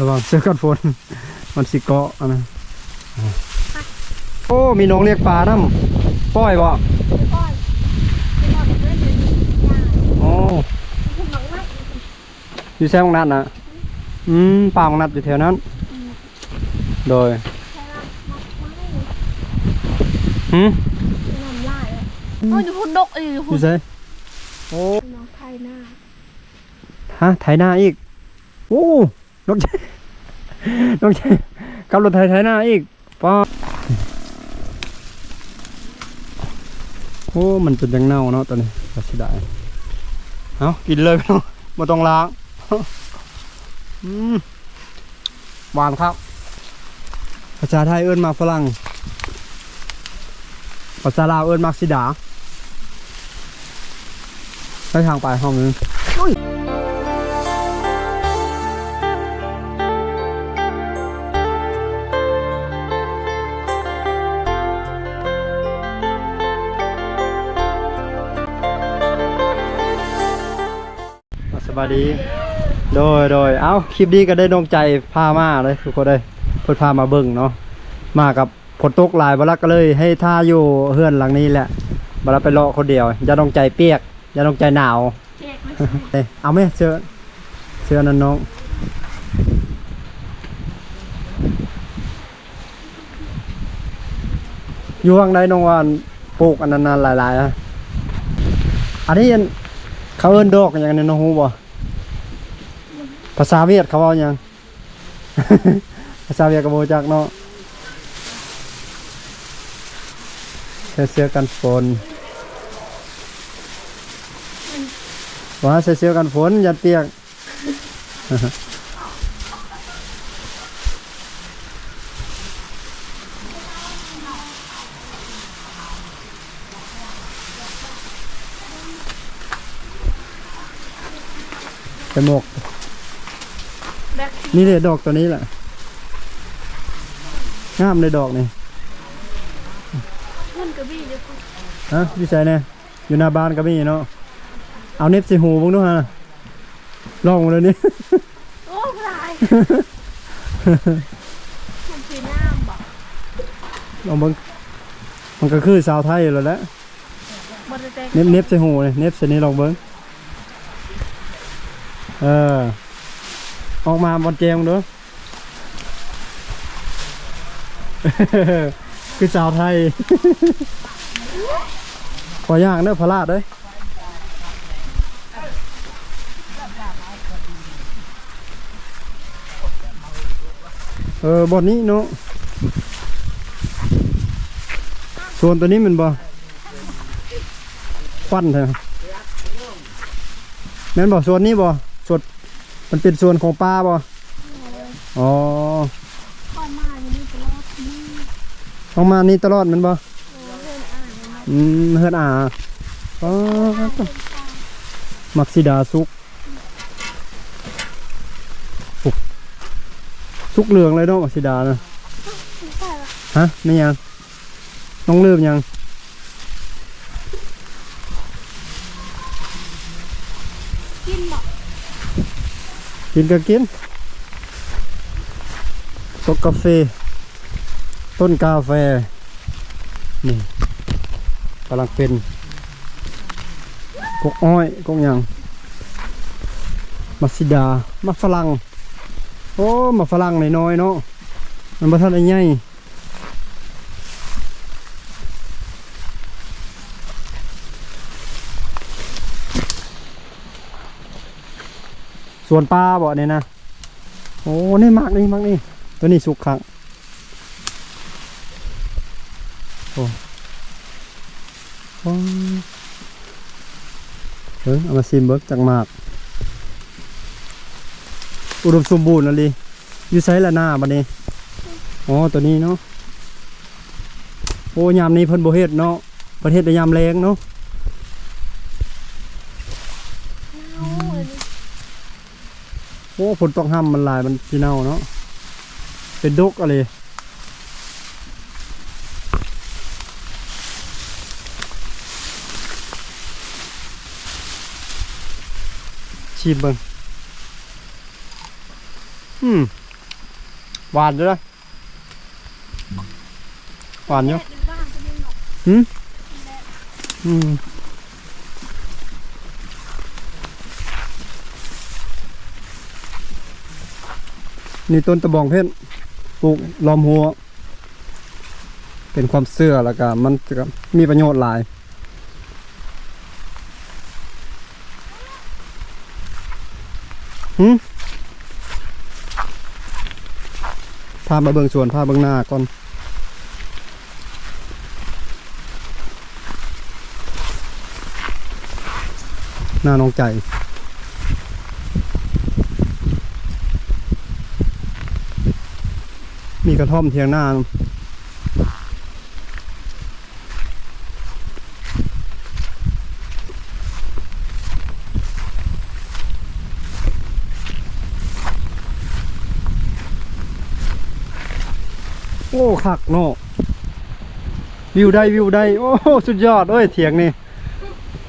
ระวังเสื้อกันฝน มันสิเกาะอันนะโอ้ มีน้องเรียกปลาน้ำป้อยบ่ก่อนไปนอนเล่นอยู่นี่ยาโอ้คุณหมอว่าอยู่แซงนัดนะอืมปลาของนัดอยู่แถวนั้น โดยใช่ละมัดไม้หืมน้ำลายอะโอ้ยดูหุ่นดกอีกอหุ่ยู่นไสโอ้น้องไทยหน้าฮะไถนาอีกโอ้น้องเจ น้องเจขับรถไถไถนาอีกป้าโอ้มันเป็นยังเน่าเนาะตอนนี้ก็สิได้เอากินเลยพี่น้องมาต้องล้างหวานครับภาษาไทยเอิ้นมาฝรั่งภาษาลาวเอิ้นมากสิดาไปทางไปห้องนึงายดี โดยโดยเอ้าคลิปนี้ก็ได้ดวงใจพามาเลยทุกคนเลยเพิ่นพามาเบิ่งเนาะมากับฝนตกหลายบลักก็เลย ให้ท่าอยู่เฮือนหลังนี้แหละบลักไปเลาะคนเดียวอย่าดองใจเปียกอย่าดองใจหนาวแจกไหมเอ้ยเอาไหมเสื้อเสื้อนั้นน้องอยู่ข้างในน้องวานปลูกอันนั้นๆหลายๆอะอันนี้อันเขาเอิ้นดอกอย่างนี้น้องฮู้บ่ ภาษาเวียดเขาว่าหยังภาษาเวียดก็บ่รู้จักเนาะใส่เสื้อกันฝนว่าใส่เสื้อกันฝนย่าเปียกไปหมกแบก นี่เลยดอกตัวนี้แหละงามเลยดอกนี่หุ่นกระบี่เดี๋ยวคุณฮะพี่ชายเนี่ยอยู่หน้าบ้านก็มีเนาะเอาเน็บใส่หูบ้างด้วยฮะลองมาเลยนี่ โอ้กลายมันคือน้ำบอกลองเบิ้งมันก็คือสาวไทยอยู่แล้วแหละบริเตกเน็บเน็บใส่หูเลยเน็บใส่นี้ลองเบิ้งเออ ออกมาบอลเจมดูคือสาวไทย ขอย่างเด้อพลาดเด้ยเออบอนนี้เนาะส่วนตัวนี้มันบ่ควันเถอะแม่นบ่ส่วนนี้บ่ มันเป็นส่วนของปลาบ่อ๋อข้อมาอย่างนี้ตลอดนี่ต้องมานี่ตลอดมันบ่โอ้เล่นอ่านเลยนะอืมเฮือนอ่าอ๋อมักซิดาสุกสุกเหลืองเลยเนาะมักซิดานะฮะไม่ยังน้องลืมยัง กินก็กินตกกาแฟ ต้นกาแฟ นี่กำลังเป็นกกอ้อยกกยังมาซิดามาฝรั่งโอ้มาฝรั่งน้อยๆเนาะมันมาทันได้ใหญ่ ส่วนปลาบ่เนี่ยนะโอ้นี่มากนี่มากนี่ตัวนี้สุกขังโอ้โอ้เฮ้ยเอามาซิมเบิร์กจากมาก อุดมสมบูรณ์อะไรอยู่ไซละหน้าบัดนี้อ๋อตัวนี้เนาะโอ้ยามนี้เพิ่นบ่เฮ็ดเนาะประเทศแต่ยามแรงเนาะ เอาเลย โอ้ฝนตกห้ามมันหลายมันสิเน่าเนาะเป็นดกอะไรชิมเบิ่งอืมหวานอยู่นะหวานอยู่แดดบ้านก็ไม่หนอกหืมแดดอืม นี่ต้นตะบองเพชรปลูกล้อมหัว เป็นความเชื่อแล้วก็มันจะมีประโยชน์หลาย หืมพามาเบิ่งสวนพาเบิ่งหน้าก่อนหน้าน้องใจ กระท่อมเทียงหน้าโอ้คักเนาะวิวได้วิวได้ โอ้สุดยอดเอ้ยเถียงนี่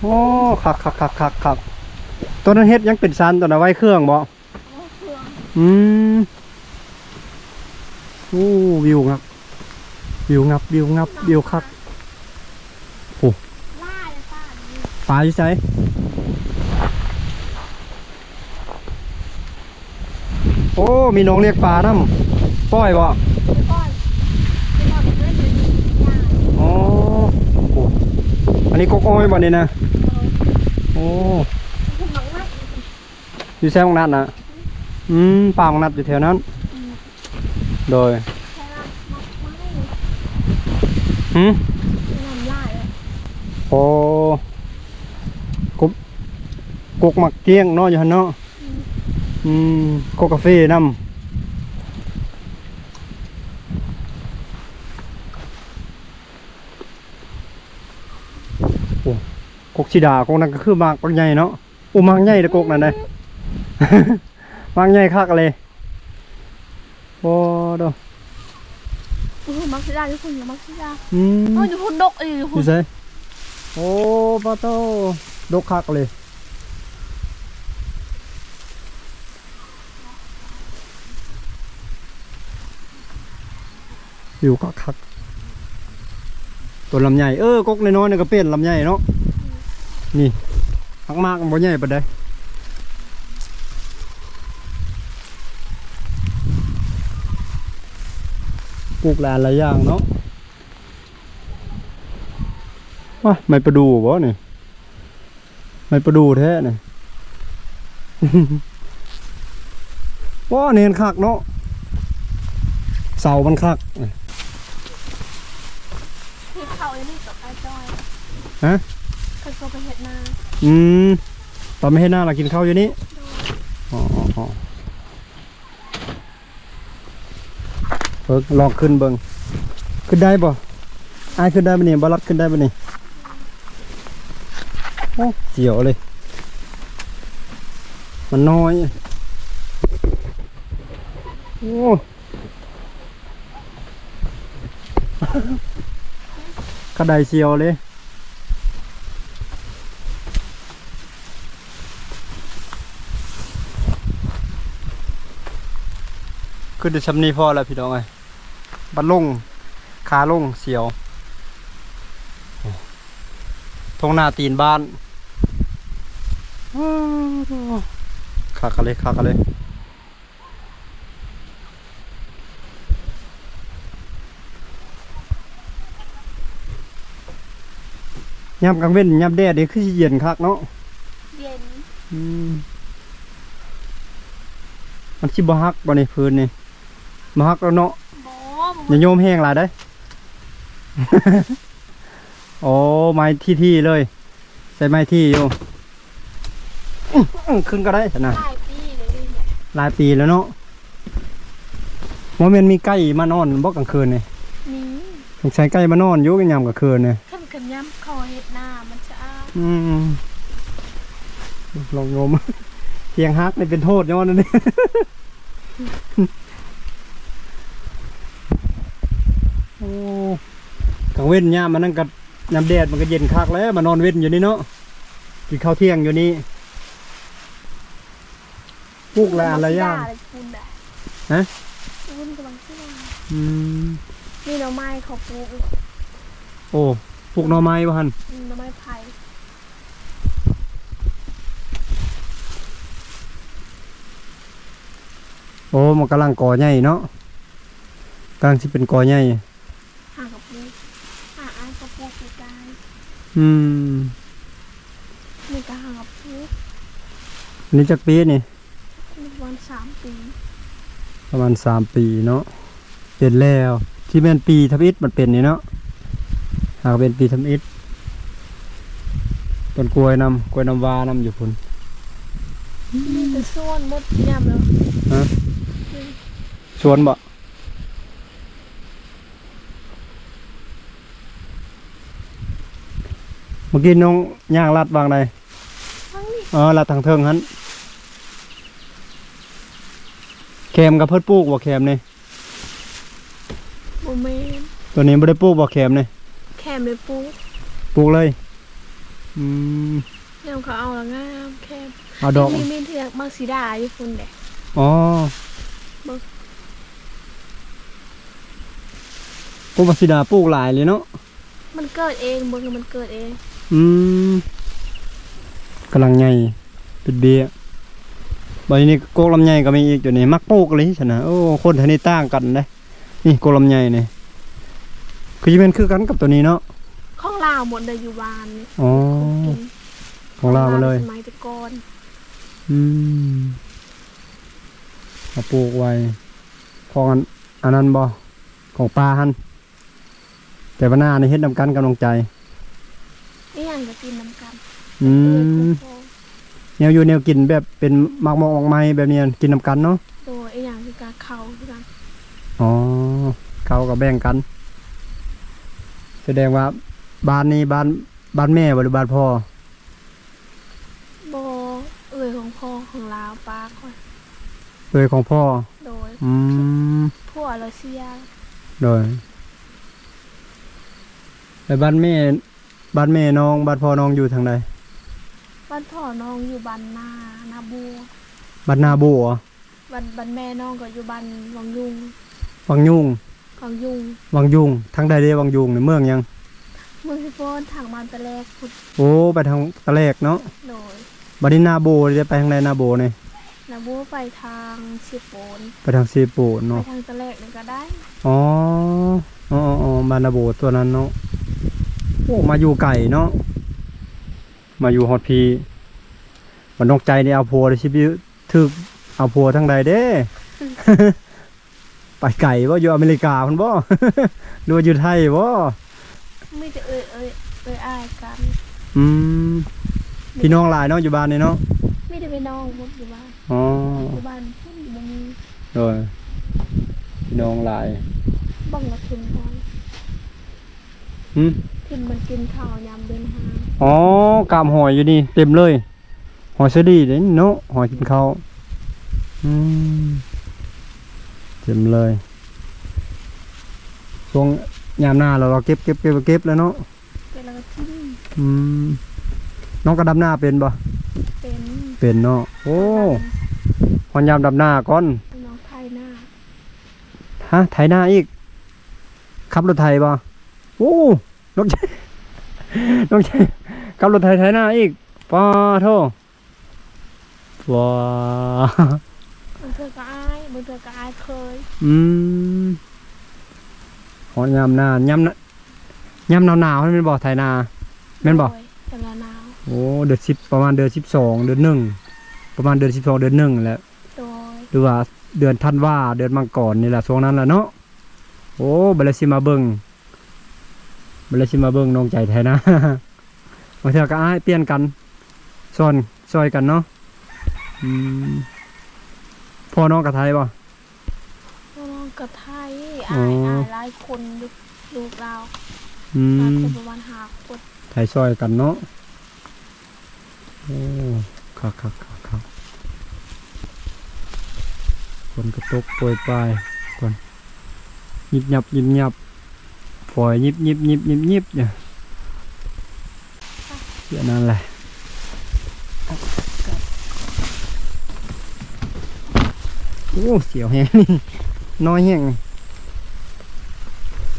โอ้คักคักคักคักคักตัวนั้นเฮ็ดยังเป็นซันตัวนั้นไว้เครื่องบ่โอ้เครื่องอืม โอ้วิวงับ วิวงับ วิวงับ วิวคักล่าเลยป้ปลาอยู่ไสโอ้ มีน้องเรียกปลาน้ำปล่อยบ่ไปก่อนไปนอนกับเพื่อนอยู่นี่ย่าอ๋อโอ้อันนี้กกอ้อยบ่เนี่ยนะ โอ้คุณหมังมากอยู่แซงนัดนะอืมปลาของนัดอยู่แถวนั้น โดยใช่ละมักไม่หืมนอนล่าเลยโอ้กบกกหมักเกี้ยงเนาะอยู่หันเนาะอืมกกกาแฟนำโอ้กกชิดากกนั้นก็คือหมากกกใหญ่เนาะโอ้หมากใหญ่แต่กกนั่นเลยหมากใหญ่คักเลย โอ้ดอโอ้มักซิดาทุกคนอยู่มักซิดาอืมโอ้ยอยู่คนดกอยู่อคนยู่ไสโอ้ปาโตดกคักเลยอยู่คักคักตัวลำใหญ่เออกกน้อยๆนี่ก็เป็นลำใหญ่เนาะนี่หักมากบ่ใหญ่ปานใด ปลูกหลายหลายอย่างเนาะว่าไม่ประดูบ่นี่ไม่ประดูแท้นี่ว้าเนียนคักเนาะเสามันคักที่เขาไอ้นี่กับไอ้จอยฮะเคยโกไปเห็ดนาอืมตอนไม่ให้หน้าเรากินข้าวอยู่นี่อ๋อ พิ่งลองขึ้นเบิงขึ้นได้บ่อายขึ้นได้บ่นี่บอลัดขึ้นได้บ่นี่โอ้เสียวเลย มันน้อย โอ้กระไดเสียวเลยคือเดชำนี้พอแล้วพี่น้องไอ้ย บัดลงขาลงเสียวโอ้ทงหน้าตีนบ้านขากันเลยขากันเลยยามกลางเว้นยามแดดนี่คือสิเย็นคักเนาะเย็นอืมมันสิบ่ฮักบ่ในพื้นนี่บ่ฮักแล้วเนาะโบ อย่าโยมแห้งหลายได้อโอ้ไม้ที่ที่เลย ใส่ไม้ที่อยู่อื้ออื้อขึ้นก็ได้ชนะหลายปีเลยเนี่ยหลายปีแล้วเนาะโมเมนมีไก่มานอนบ่กลางคืนนี่นี่สงสัยไก่มานอนอยู่กันยามกลางคืนนี่ขึ้นขึ้นย้ำคอเห็ดนามันจะอ้าอืมลองงมเพียงฮักนี่เป็นโทษย้อนนั่นนี่ โอ้กลางเว้นเนี่ยามมันนั่งกับน้ำแดดมันก็เย็นคักแล้วมานอนเว้นอยู่นี่เนาะกินข้าวเที่ยงอยู่นี่ปลูกหลายอะไรอย่างมักซิดาเลยคุณอะฮะมวุ้นกำลังขึ้นมาอืมนี่หน่อไม้เขาปลูกโอ้ปลูกหน่อไม้บ่หั่นอืมหน่อไม้ไผ่โอ้มันกำลังก่อใหญ่เนาะกำลังสิเป็นก่อใหญ่ หากับปลูกหาอ้ายเขาปลูกปีกาย อืมนี่ก็หากับปลูกอันนี้จักปีนี่นี่ วันสามปีประมาณสามปีเนาะเป็นแล้ว ที่แม่นปีทำอิฐมันเป็นนี่เนาะหากเป็นปีทำอิฐต้นกล้วยนำกล้วยน้ำวานำอยู่พุ่นนี่จะส่วนมดยำแล้วฮะสวนบ่ มื่อกี้น้องย่างลัดวางใดทั้งนี้เออลัดทางเทิงหันแคมกับเพิ่นปลูกบ่แคมนี่โมเมนตัวนี้บ่ได้ปลูกบ่แคมนี่แคมเลยปลูกปลูกเลยอืมเนี่ยเขาเอาละงามแคมเอาดอกมีมีเถือกมักสีดาอยู่คุณเด็กอ๋อบ่ปลูกมักสิดาปลูกหลายเลยเนาะมันเกิดเองมึงมันเกิดเอง อืมกำลังใหญ่เป็นเบี้ยใบนี้โกกลำไยก็มีอีกอยู่นี่มักปลูกเลยฉันนะโอ้คนเท่านี้ต่างกันเลยนี่โกกลำไยนี่คือจะเป็นคือกันกับตัวนี้เนาะของลาวหมดเลยอยู่บ้านนี่อ๋อของกินของเรามาเลยสมัยแตะกอนอืมมาปลูกไว้ของอันอันนั้นบ่ของปลาหันแต่ว่าหน้าในเฮ็ดนำกันกำลังใจ นี่ยังจะกินน้ำกันอืเอ้ยมโคโคแนวอยู่แนวกินแบบเป็นหมากหมอกหมากไม้แบบนี้กินนำกันเนาะโดยไอ้อย่างคือการเขาคือกันอ๋อเขาก็แบ่งกัน แสดงว่าบ้านนี้บ้านบ้านแม่บ่หรือบ้านพ่อโบเอ่ยของพ่อของลาวป้าคอยเอยของพ่อ โดยอืมพวกเราเซียโดยแล้วบ้านแม่ บ้านแม่น้องบ้านพ่อน้องอยู่ทางใดบ้านพ่อน้องอยู่บ้านนานาบัวบ้านนาโบเหรอบ้านบ้านแม่น้องก็อยู่บ้านวังยุงวังยุ่งวังยุงวังยุงทางใดเด้วังยุงในเมืองยังเมืองที่โฟนทางบ้านตะแลกพุดโอ้ไปทางตะแลกเนาะโดยบัดนี้นาโบจะไปทางใดนาโบนี่นาบัวไปทางชิโปนไปทางซีปูนไปเนาะทางตะแลกนี่ก็ได้อ๋ออ๋ออ๋ออ๋อบานาโบตัวนั้นเนาะ โอ้มาอยู่ไก่เนาะมาอยู่ฮอตพีมันนกใจนี่เอาพัวเลยชิบิถึกเอาพัวทางใดเด้ ไปไก่ว่าอยู่อเมริกาพันบ่หรือว่าอยู่ไทยบ่ไม่จะเอ่ยเอ่ยเอ่ยอายกันอืมพี่น้องหลายเนาะอยู่บ้านนี่เนาะไม่ได้ไปน้องมุดอยู่บ้านอ๋ออยู่บ้านพุ่นบ่มีโดยพี่น้องหลายบ้องละทิมนอนหืม ทิมมันกินข้าวยามเดินหางอ๋อกามหอยอยู่นี่เต็มเลย หอยเสดีเด้เนาะหอยกินข้าวอืมเต็มเลยช่วงยามหน้าเราเราเก็บเก็บเก็บเก็บแล้วเนาะเวลาก็ทิ้งอืมน้องกระดำหน้าเป็นบ่เป็นเป็นเนาะโอ้หอนยามดำหน้าก่อนน้องไทยหน้าฮะไถหน้าอีกขับรถไถบ่โอ้ น้องชายน้องชายขับรถไถไถหน้าอีกป้าโทว้าบางเธอก็อายบางเธอก็อายเคย อืมหอนยามหน้ายามหน้ายามหนาวหนาวๆให้แมันบ่ไถนาแม่นบ่โดยจังหวะหนาว โอ้ เดือนสิบประมาณเดือนสิบสองเดือนหนึ่ง ประมาณเดือนสิบสองเดือนหนึ่งแหละโดยหรือว่าเดือนธันวาเดือนมังกรนี่แหละช่วงนั้นแหละเนาะ โอ้เบลสิมาเบิง เบลสิมาเบิงน้องใจไทยนะบางเทีก็อ้ายเปลี่ยนกันซ้อนซอยกันเนาะอืมพ่อน้องกับไทยป่ะน้องกับไทยอ๋อาอยอายหลายคนลูกลูกเราอืหลายมคนประมาณห้าคนไทยซอยกันเนาะโอ้คักคักคักคักคนกระตกโปรยปลายก่อนยิบยับยิบยับ ฝอยยิบยิบยิบยิบยิบเนี่ยเสียนั่นแหละโอ้เสียวแฮงนี่น้อยแห้งนี่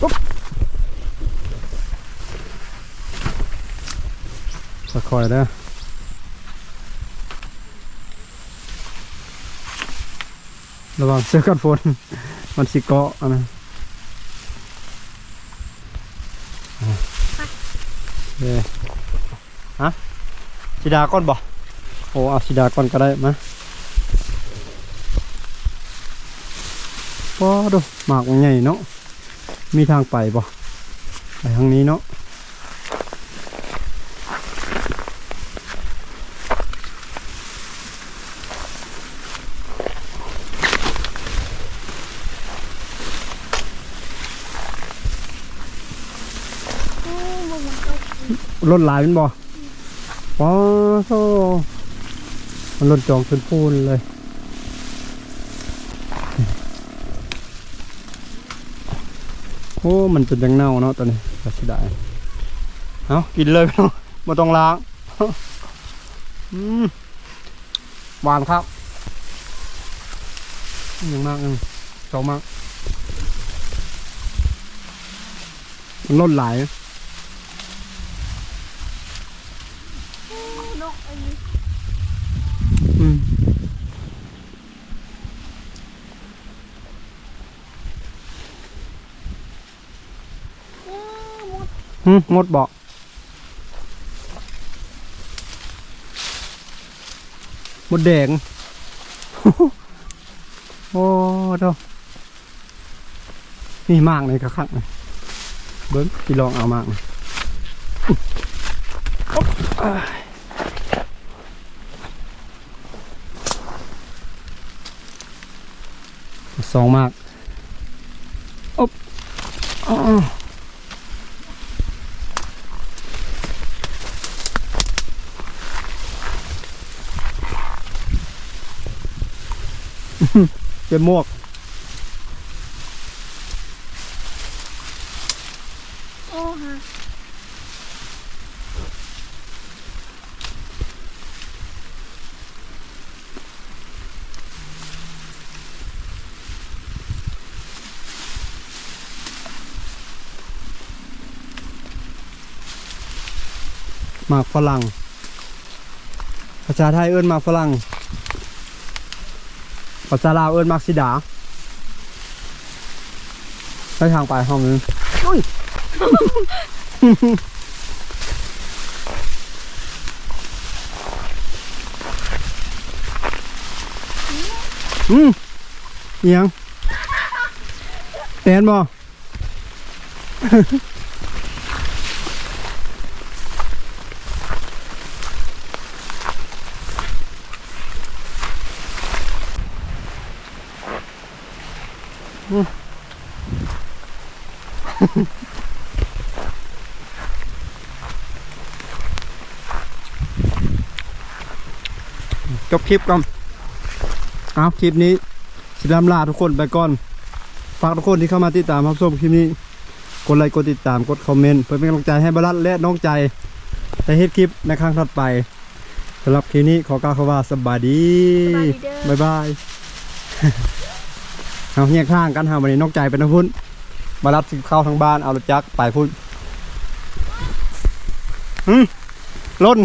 ปุ๊บค่อยๆนะระวังเสื้อกันฝนมันสิเกาะอันนะอะ นี่ฮะสิดาก้อนบ่โอ้เอาสิดาก้อนก็ได้มาพอดูหมากมันใหญ่เนาะมีทางไปบ่ไปทางนี้เนาะ โอ้มันมันก็ รถหลายเป็นบ่ป้อโซมันรถจองขึ้นพูนเลยโอ้มันเป็นยังเน่าเนาะตอนนี้ก็สิได้เอากินเลยพี่น้องมาต้องล้างอืมหวานครับยังมากยังสองมากมันล้นหลาย นกอันนี้ อืม โอ้มด หึหมดบอกหมดแดง โอ้เด้อนี่มากเลยกระคักเลยเบิ้งพี่ลองเอามากเลยอุ๊บอ้าย สองมากอ๊บอ้าวเจ็บมวก โอ้ฮะ หมาก ฝรั่ง ภาษาไทยเอิ้นหมากฝรั่ง ภาษาลาวเอิ้นหมากสิดาไปทางไปห้องนึงอุ้ยอืมเอียงแตนบ่ จบคลิปก่อนเอาคลิปนี้สิลำลาทุกคนไปก่อน ฝากทุกคนที่เข้ามาติดตามรับชมคลิปนี้ กดไลค์กดติดตามกดคอมเมนต์เพื่อเป็นกำลังใจให้บรัตและน้องใจในเฮ็ดคลิปในครั้งถัดไปสำหรับคลิปนี้ขอกล่าวคำว่าสบายดีสบายดีเด้อบ๊ายบายเอาเฮียข้างกันหาวันนี้น้องใจเป็นน้ำพุ่นบรัตสิเข้าทางบ้านเอารถจักรไปพุ่นอืมล้น